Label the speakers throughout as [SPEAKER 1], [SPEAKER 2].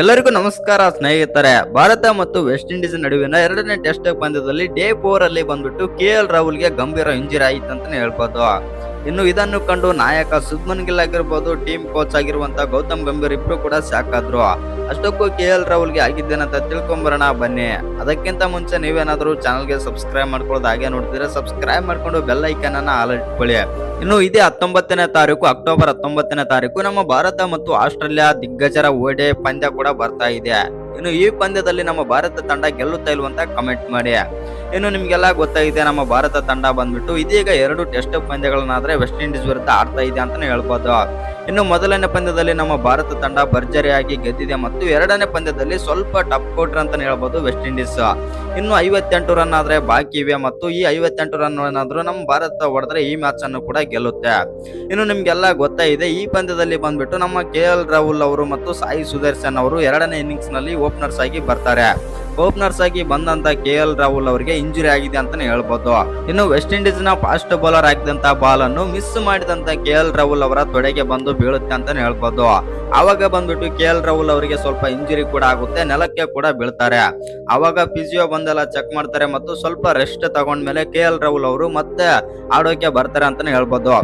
[SPEAKER 1] ಎಲ್ಲರಿಗೂ ನಮಸ್ಕಾರ, ಸ್ನೇಹಿತರೆ. ಭಾರತ ಮತ್ತು ವೆಸ್ಟ್ ಇಂಡೀಸ್ ನಡುವಿನ ಎರಡನೇ ಟೆಸ್ಟ್ ಪಂದ್ಯದಲ್ಲಿ ಡೇ ಫೋರ್ ಅಲ್ಲಿ ಬಂದ್ಬಿಟ್ಟು ಕೆ ಎಲ್ ರಾಹುಲ್ಗೆ ಗಂಭೀರ ಇಂಜುರಿ ಆಯಿತು ಅಂತಾನೆ ಹೇಳ್ಬೋದು. ಇನ್ನು ಇದನ್ನು ಕಂಡು ನಾಯಕ ಸುಬ್ಮನ್ ಗಿಲ್ ಆಗಿರ್ಬೋದು, ಟೀಮ್ ಕೋಚ್ ಆಗಿರುವಂತಹ ಗೌತಮ್ ಗಂಭೀರ್ ಇಬ್ರು ಕೂಡ ಸಾಕಾದ್ರು ಅಷ್ಟಕ್ಕೂ ಕೆ ಎಲ್ ರಾಹುಲ್ಗೆ ಆಗಿದ್ದೇನಂತ ತಿಳ್ಕೊಂಬರೋಣ, ಬನ್ನಿ. ಅದಕ್ಕಿಂತ ಮುಂಚೆ ನೀವೇನಾದರೂ ಚಾನಲ್ಗೆ ಸಬ್ಸ್ಕ್ರೈಬ್ ಮಾಡ್ಕೊಳ್ಳೋದು ಹಾಗೆ ನೋಡ್ತಿದ್ರೆ ಸಬ್ಸ್ಕ್ರೈಬ್ ಮಾಡ್ಕೊಂಡು ಬೆಲ್ ಐಕನ್ ಅನ್ನ ಆಲ್ ಇನ್ನು ಇದೇ ಹತ್ತೊಂಬತ್ತನೇ ತಾರೀಕು, ಅಕ್ಟೋಬರ್ ಹತ್ತೊಂಬತ್ತನೇ ತಾರೀಕು ನಮ್ಮ ಭಾರತ ಮತ್ತು ಆಸ್ಟ್ರೇಲಿಯಾ ದಿಗ್ಗಜರ ಓಡೆ ಪಂದ್ಯ ಕೂಡ ಬರ್ತಾ ಇದೆ. ಇನ್ನು ಈ ಪಂದ್ಯದಲ್ಲಿ ನಮ್ಮ ಭಾರತ ತಂಡ ಗೆಲ್ಲುತ್ತಾ ಇಲ್ವಂತ ಕಮೆಂಟ್ ಮಾಡಿ. ಇನ್ನು ನಿಮಗೆಲ್ಲ ಗೊತ್ತಾಗಿದೆ ನಮ್ಮ ಭಾರತ ತಂಡ ಬಂದ್ಬಿಟ್ಟು ಇದೀಗ ಎರಡು ಟೆಸ್ಟ್ ಪಂದ್ಯಗಳನ್ನಾದ್ರೆ ವೆಸ್ಟ್ ಇಂಡೀಸ್ ವಿರುದ್ಧ ಆಡ್ತಾ ಇದೆ ಅಂತಾನೆ ಹೇಳ್ಬೋದು. ಇನ್ನು ಮೊದಲನೇ ಪಂದ್ಯದಲ್ಲಿ ನಮ್ಮ ಭಾರತ ತಂಡ ಭರ್ಜರಿಯಾಗಿ ಗೆದ್ದಿದೆ ಮತ್ತು ಎರಡನೇ ಪಂದ್ಯದಲ್ಲಿ ಸ್ವಲ್ಪ ಟಪ್ ಕೊಟ್ರೆ ಅಂತಾನೆ ಹೇಳ್ಬೋದು ವೆಸ್ಟ್ ಇಂಡೀಸ್. ಇನ್ನು ಐವತ್ತೆಂಟು ರನ್ ಆದ್ರೆ ಬಾಕಿ ಇವೆ ಮತ್ತು ಈ ಐವತ್ತೆಂಟು ರನ್ ಏನಾದ್ರೂ ನಮ್ಮ ಭಾರತ ಹೊಡೆದ್ರೆ ಈ ಮ್ಯಾಚ್ ಅನ್ನು ಕೂಡ ಗೆಲ್ಲುತ್ತೆ. ಇನ್ನು ನಿಮ್ಗೆಲ್ಲ ಗೊತ್ತಾಗಿದೆ ಈ ಪಂದ್ಯದಲ್ಲಿ ಬಂದ್ಬಿಟ್ಟು ನಮ್ಮ ಕೆ ರಾಹುಲ್ ಅವರು ಮತ್ತು ಸಾಯಿ ಸುದರ್ಶನ್ ಅವರು ಎರಡನೇ ಇನ್ನಿಂಗ್ಸ್ನಲ್ಲಿ ಓಪನರ್ಸ್ ಆಗಿ ಬರ್ತಾರೆ. ಓಪನರ್ಸ್ ಆಗಿ ಬಂದಂತ ಕೆ ಎಲ್ ರಾಹುಲ್ ಅವರಿಗೆ ಇಂಜುರಿ ಆಗಿದೆ ಅಂತಾನೆ ಹೇಳ್ಬೋದು. ಇನ್ನು ವೆಸ್ಟ್ ಇಂಡೀಸ್ನ ಫಾಸ್ಟ್ ಬೌಲರ್ ಹಾಕಿದಂತ ಬಾಲ್ ಅನ್ನು ಮಿಸ್ ಮಾಡಿದಂತ ಕೆ ಎಲ್ ರಾಹುಲ್ ಅವರ ತೊಡೆಗೆ ಬಂದು ಬೀಳುತ್ತೆ ಅಂತಾನೆ ಹೇಳ್ಬೋದು. ಅವಾಗ ಬಂದ್ಬಿಟ್ಟು ಕೆ ಎಲ್ ರಾಹುಲ್ ಅವರಿಗೆ ಸ್ವಲ್ಪ ಇಂಜುರಿ ಕೂಡ ಆಗುತ್ತೆ, ನೆಲಕ್ಕೆ ಕೂಡ ಬೀಳ್ತಾರೆ. ಅವಾಗ ಫಿಸಿಯೋ ಬಂದೆಲ್ಲ ಚೆಕ್ ಮಾಡ್ತಾರೆ ಮತ್ತು ಸ್ವಲ್ಪ ರೆಸ್ಟ್ ತಗೊಂಡ್ಮೇಲೆ ಕೆ ಎಲ್ ರಾಹುಲ್ ಅವರು ಮತ್ತೆ ಆಡೋಕೆ ಬರ್ತಾರೆ ಅಂತಾನೆ ಹೇಳ್ಬೋದು.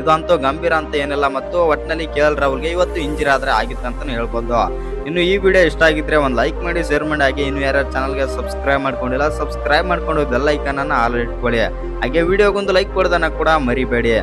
[SPEAKER 1] ಇದಂತೂ ಗಂಭೀರ ಅಂತ ಏನಿಲ್ಲ ಮತ್ತು ಒಟ್ಟಿನಲ್ಲಿ ಕೆ ಎಲ್ ರಾಹುಲ್ಗೆ ಇವತ್ತು ಇಂಜುರಿ ಆದ್ರೆ ಆಗಿತ್ತು ಅಂತಾನೆ ಹೇಳ್ಬೋದು. ಇನ್ನು ಈ ವಿಡಿಯೋ ಇಷ್ಟ ಆಗಿದ್ರೆ ಒಂದು ಲೈಕ್ ಮಾಡಿ, ಶೇರ್ ಮಾಡಿ, ಹಾಗೆ ಇನ್ನು ಯಾರ್ಯಾರು ಚಾನಲ್ಗೆ ಸಬ್ಸ್ಕ್ರೈಬ್ ಮಾಡ್ಕೊಂಡಿಲ್ಲ, ಸಬ್ಸ್ಕ್ರೈಬ್ ಮಾಡ್ಕೊಂಡು ಬೆಲ್ ಅನ್ನ ಆಲ್ ಇಟ್ಕೊಳ್ಳಿ. ಹಾಗೆ ವಿಡಿಯೋಗೊಂದು ಲೈಕ್ ಕೊಡೋದನ್ನ ಕೂಡ ಮರಿಬೇಡಿ.